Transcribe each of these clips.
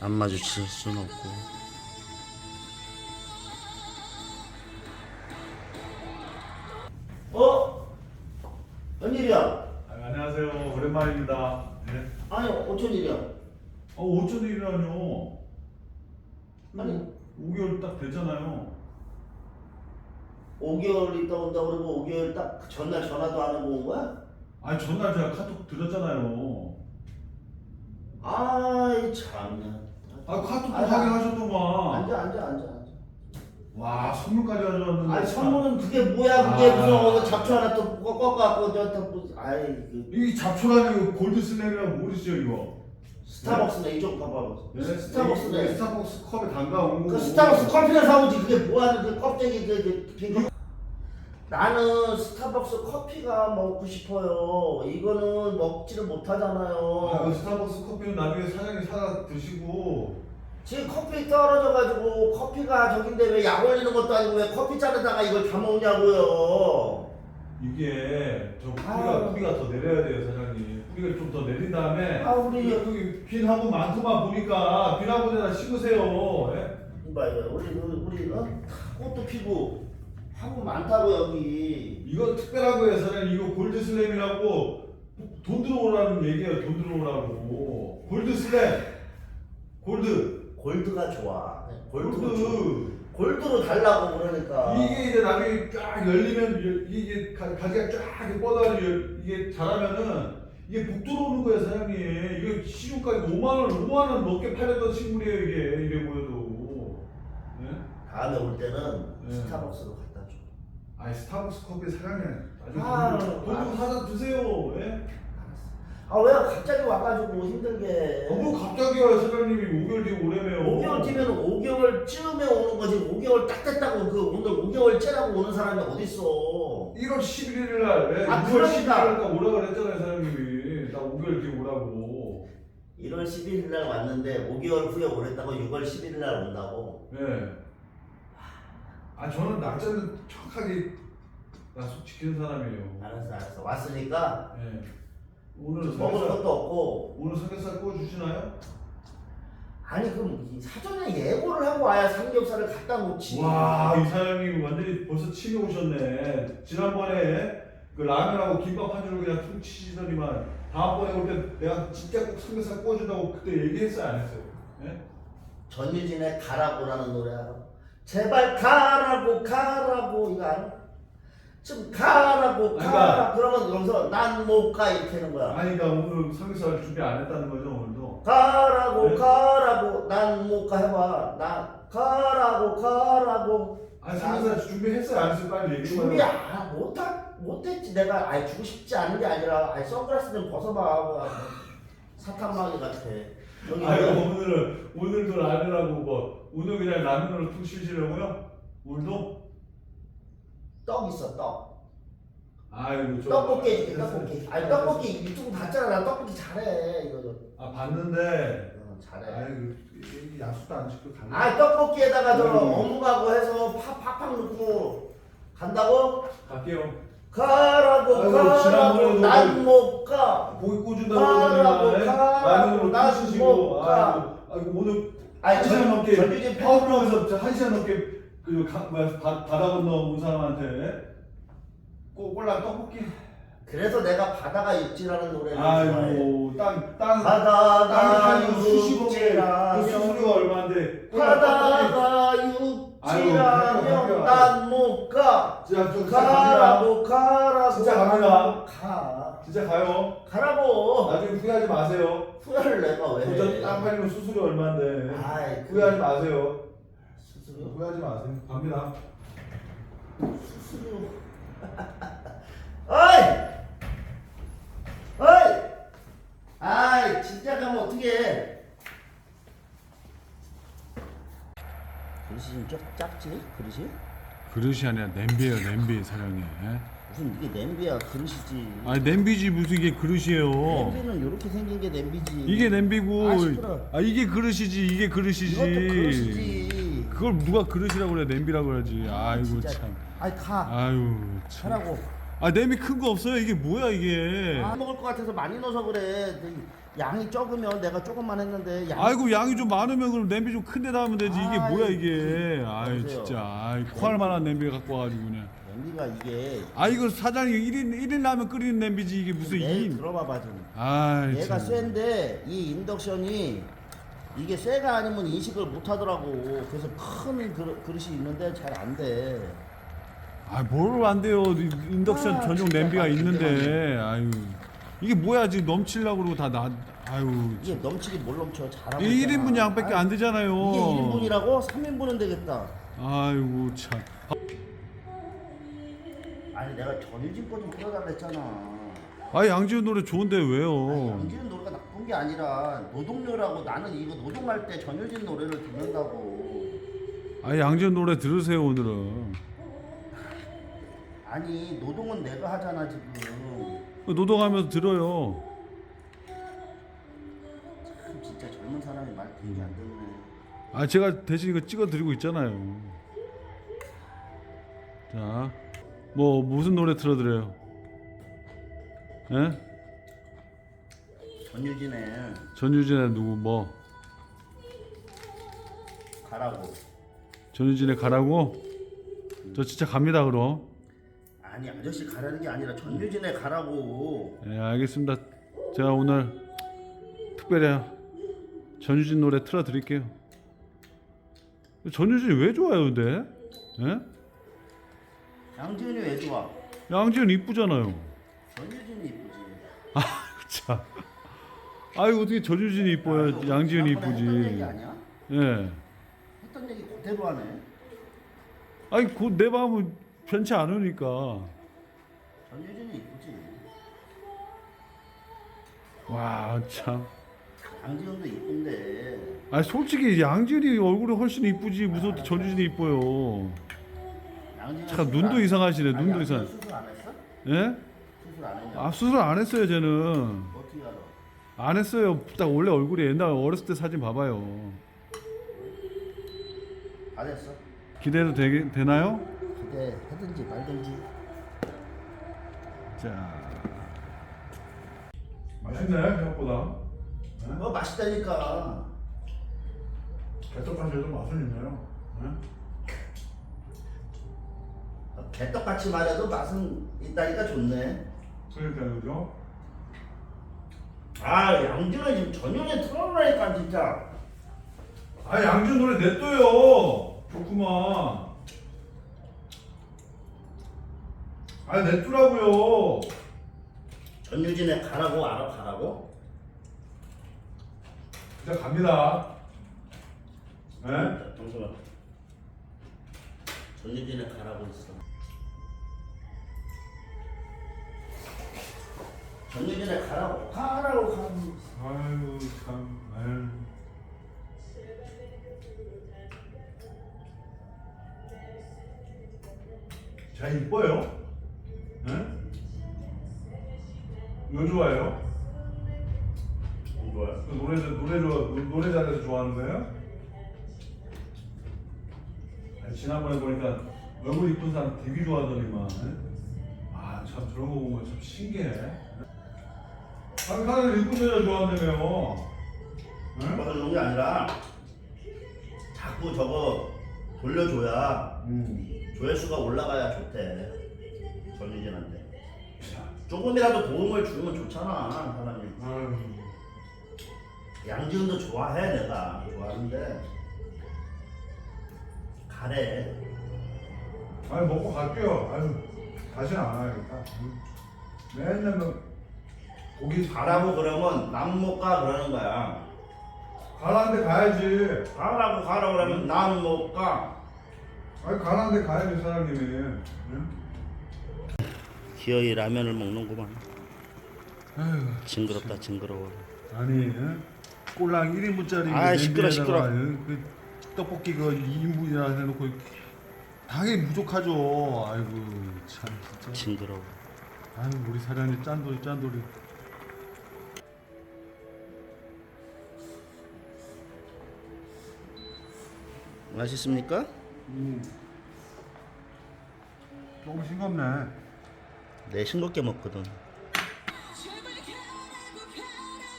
안 마주칠 수는 없고 어? 웬일이야? 아, 안녕하세요. 오랜만입니다. 네. 아니 어쩐 일이야? 어, 어쩐 일이라뇨? 아니. 5개월 딱 됐잖아요. 5개월 있다 온다 그러고 5개월 딱 전날 전화도 안 하고 온 거야? 아니, 전날 제가 카톡 드렸잖아요. 아이 참나 아, 카톡도 아니, 확인하셨더만. 앉아 앉아 앉아 앉아 와, 선물까지 가져왔는데. 아니 선물은 그게 뭐야 그게 아. 무슨 오늘 잡초 하나 또 꺾어갖고 저또 무슨 아이 그 이 잡초라니 골드 슬램이라고 모르시죠, 이거? 스타벅스네 이쪽 봐봐 네? 스타벅스네 이게 스타벅스 컵에 담가온 거고. 그 스타벅스 커피나 사오지 그게 뭐하는 그 껍데기 그빈 나는 스타벅스 커피가 먹고 싶어요 이거는 먹지를 아, 그 못하잖아요 스타벅스 커피는 나중에 사장님 사다 드시고. 지금 커피 떨어져가지고 커피가 저긴데 왜 약 올리는 것도 아니고 왜 커피 잔에다가 이걸 다 먹냐고요 이게 저 아. 뿌리가 뿌리가 더 내려야 돼요 사장님 뿌리를 좀더 내린 다음에 아 우리 여기 빈한번 많구만 보니까 빈한 번에다 심으세요 예? 이봐요 우리 그 우리 어? 꽃도 피고 하고 많다고 여기. 이거 특별하고요. 사장님 이거 골드슬램이라고 돈 들어오라는 얘기예요. 돈 들어오라고. 골드슬램. 골드. 골드가 좋아. 골드로 줘. 골드. 골드로 달라고 그러니까. 이게 이제 나중에 쫙 열리면 열- 이게 가- 가지가 쫙 이렇게 뻗어가지고 이게 자라면은 이게 북 들어오는 거예요 사장님. 이거 시중가격 5만 원 5만 원 넘게 팔렸던 식물이에요 이게. 이래 보여도. 예? 다음에 올 때는 네. 스타벅스로 줘 아니 스타벅스 커피 사장님 나중에 아, 아. 주고 사다 드세요. 예? 아 왜 갑자기 와가지고 힘들게. 어, 뭐 갑자기요 사장님이. 5개월 뒤에 오래매요. 5개월 뒤면 5개월 쯤에 오는 거지. 5개월 딱 됐다고 그 오늘 5개월 째라고 오는 사람이 어딨어. 1월 11일 날 예? 아, 6월 그러니까. 11일 날 오라고 그랬잖아요 사장님이. 나 5개월 뒤에 오라고. 1월 11일 날 왔는데 5개월 후에 오랬다고 6월 11일 날 온다고? 예. 아 저는 날짜는 정확하게 약속 지키는 사람이에요. 알았어 알았어 왔으니까 예. 오늘 먹을 삼겹살 것도 없고 오늘 삼겹살 구워 주시나요? 아니 그럼 이 사전에 예고를 하고 와야 삼겹살을 갖다 놓지 와 이 사장님 완전히 벌써 치고 오셨네. 지난번에 그 라면하고 김밥 한 줄을 그냥 퉁 치시더니만 다음번에 올 때 내가 진짜 꼭 삼겹살 구워준다고 그때 얘기했어요 안 했어요? 예? 전유진의 가라고라는 노래 알아? 제발 가라고 가라고 이거 알아? 좀 가라고 그러니까- 가라 그러면 여기서 난 못 가 이렇게 하는 거야 아니 그러니까 오늘 삼겹살 준비 안 했다는 거죠 오늘도? 가라고 네? 가라고 난 못 가 해봐 나 가라고 가라고 아니 삼겹살 준비했어요 안 했어요 빨리 얘기해 준비 봐요. 안 못하 못했지 내가 아예 주고 싶지 않은 게 아니라 아예 선글라스 좀 벗어봐 사탕마귀 같아 여기 아이고 오늘은 오늘도 라면하고 뭐 오늘 그냥 라면으로 툭 쉬시려고요? 오늘도? 떡 있어 떡. 아이고 저 떡볶이 해줄게 떡볶이. 아니 떡볶이 유튜브 봤잖아. 나 떡볶이 잘해 이거 아 봤는데. 어, 잘해. 이 약속도 안 지키고 가네. 아 떡볶이에다가 저 음. 어묵하고 해서 파 팍팍 넣고 간다고? 갈게요 가라고 아이고, 가라고 지난번에도 난 못 가. 고기 꽂은다고 가라고, 가라고, 난툭못 쉬시고 가. 아이고 아이고 오늘 아니 한 시간 전, 넘게 전유진 팬 파워프로에서 한 시간 넘게 그 가, 뭐야, 바, 바다 건너 온 사람한테 꼬, 꼴랑 떡볶이. 그래서 내가 바다가 육지라는 노래를 좋아해. 아이고 땅땅 바다가 땅이 한 수십억에 그 육지라면 수수료가 얼마인데 꼴랑 떡볶이. 바다가 지라면 갈게요, 갈게요. 난 못 가 진짜 저 진짜 갑니다. 가라고. 가라고 진짜 갑니다. 가. 진짜 가요. 가라고. 나중에 후회하지 마세요. 후회를 내가 왜 도전 해? 땅 팔리면 수수료 얼마인데. 아이 후회하지 마세요. 수수료 후회하지 마세요. 갑니다. 수수료 어이! 어이! 아이 진짜 가면 어떡해 그릇이 좀 작- 작지? 그릇이? 그릇이 아니라 냄비예요 냄비 사장님. 무슨 이게 냄비야 그릇이지. 아니 냄비지 무슨 이게 그릇이에요? 냄비는 이렇게 생긴 게 냄비지. 이게 냄비고. 아, 시끄러. 아 이게 그릇이지 이게 그릇이지. 이것도 그릇이지. 그걸 누가 그릇이라고 그래 냄비라고 그러지. 아이고 진짜. 참. 아이 가. 아유 참. 가라고. 아 냄비 큰 거 없어요? 이게 뭐야 이게? 안 먹을 것 같아서 많이 넣어서 그래. 양이 적으면 내가 조금만 했는데 양. 아이고 양이 좀 많으면 그럼 냄비 좀 큰 데다 하면 되지 이게 뭐야 이게 그, 아이 보세요. 진짜 아이 코할 만한 냄비 갖고 와가지고 그냥 냄비가 이게 아 이거 사장이 1인 1인 라면 끓이는 냄비지 이게 무슨 내 2인 들어봐봐 좀. 아이 얘가 참. 쇠인데 이 인덕션이 이게 쇠가 아니면 인식을 못 하더라고. 그래서 큰 그릇, 그릇이 있는데 잘 안 돼. 아뭘 안 돼요 이- 인덕션 아, 전용 진짜 냄비가 나 있는데 아유 이게 뭐야 지금 넘치려고 그러고 다 나 아유 이게 넘치기 뭘 넘쳐 잘하고. 이 있잖아. 1인분 양밖에 안 되잖아요 이게 1인분이라고 3인분은 되겠다. 아이고 참 아니 내가 전유진 거좀 틀어달라 했잖아. 아 양지훈 노래 좋은데 아니, 왜요 양지은 노래가 나쁜 게 아니라 노동요라고 나는 이거 노동할 때 전효진 노래를 듣는다고. 아 양지훈 노래 들으세요 오늘은 아니 노동은 내가 하잖아 지금. 노동하면서 들어요 참 진짜 젊은 사람이 말 되게 안 듣네. 아 제가 대신 이거 찍어 드리고 있잖아요. 자, 뭐 무슨 노래 틀어드려요? 예? 전유진의 전유진의 누구 뭐 가라고. 전유진의 가라고? 저 진짜 갑니다 그럼. 아니 아저씨 가라는 게 아니라 전유진의 가라고. 예, 알겠습니다. 제가 오늘 특별히 전유진 노래 틀어드릴게요. 전유진이 왜 좋아요, 근데? 예? 양지은이 왜 좋아? 양지은 이쁘잖아요. 전유진이 이쁘지. 자, 아유 어떻게 전유진이 아니, 양지은이 지난번에 했던 얘기 이쁘지. 아니야? 예. 했던 얘기 그대로 하네. 아니 곧내 마음은 편치 않으니까. 전유진이 이쁘지. 와 참. 양지은도 이쁜데. 아니 솔직히 양지은이 얼굴이 훨씬 이쁘지 무슨 전유진이 이뻐요. 양지은 참 수술 눈도 안- 이상하시네, 아니, 눈도 이상. 수술 안 했어? 예? 수술 안 했냐? 아 수술 안 했어요 쟤는. 어떻게 알아? 안 했어요. 딱 원래 얼굴이 옛날 어렸을 때 사진 봐봐요. 안 했어? 기대도 되, 되나요? 기대 하든지 말든지. 자, 맛있네 생각보다. 뭐 맛있다니까. 개떡한데도 맛은 있네요. 네? 개떡같이 말해도 맛은 있다니까 좋네. 그러니까 그죠? 아 양지는 지금 전혀 틀어놓으니까 진짜. 아 양준 노래 냈어요. 좋구만. 아 냈더라고요. 전유진의 가라고 알아 가라고? 진짜 갑니다. 네? 잠시만. 전유진의 가라고 있어. 전유진의 가라고 가라고 가라고. 아유 참. 아유. 자 이뻐요? 네? 왜 좋아해요? 그 노래 노래 좋아 노래 잘해서 좋아하는 거예요? 아니, 지난번에 보니까 얼굴 이쁜 사람 되게 좋아하더니만. 아참 저런 거 보면 참 신기해. 한 사람이 이쁜 여자 좋아한다며요. 응? 그런 게 아니라 자꾸 저거 돌려줘야 음. 조회수가 올라가야 좋대. 전유진한테. 자, 조금이라도 도움을 주면 좋잖아 사람이. 아유. 양지은도 좋아해 내가 좋아하는데 가래. 아니 먹고 갈게요. 아유 다시는 안. 음. 맨날 뭐 고기 가라고 그러면 남 못 가 그러는 거야. 가라는데 가야지. 가라고 가라고 그러면 남 못 가. 아니 가라는데 가야지 사장님이. 응? 기어이 라면을 먹는구만. 아유, 징그럽다 징그러워. 아니 예? 꼴랑 1인분짜리 아, 시끄러, 시끄러. 그 떡볶이 그 2인분이나 해놓고 당연히 부족하죠. 아이고 참 진짜. 징그러워. 아유 우리 사장님 짠돌이 짠돌이. 맛있습니까? 조금 싱겁네. 내 싱겁게 먹거든.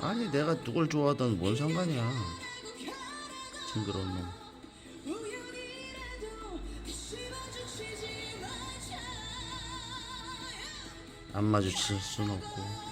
아니 내가 누굴 좋아하든 뭔 상관이야. 징그러운 놈. 안 마주칠 순 없고.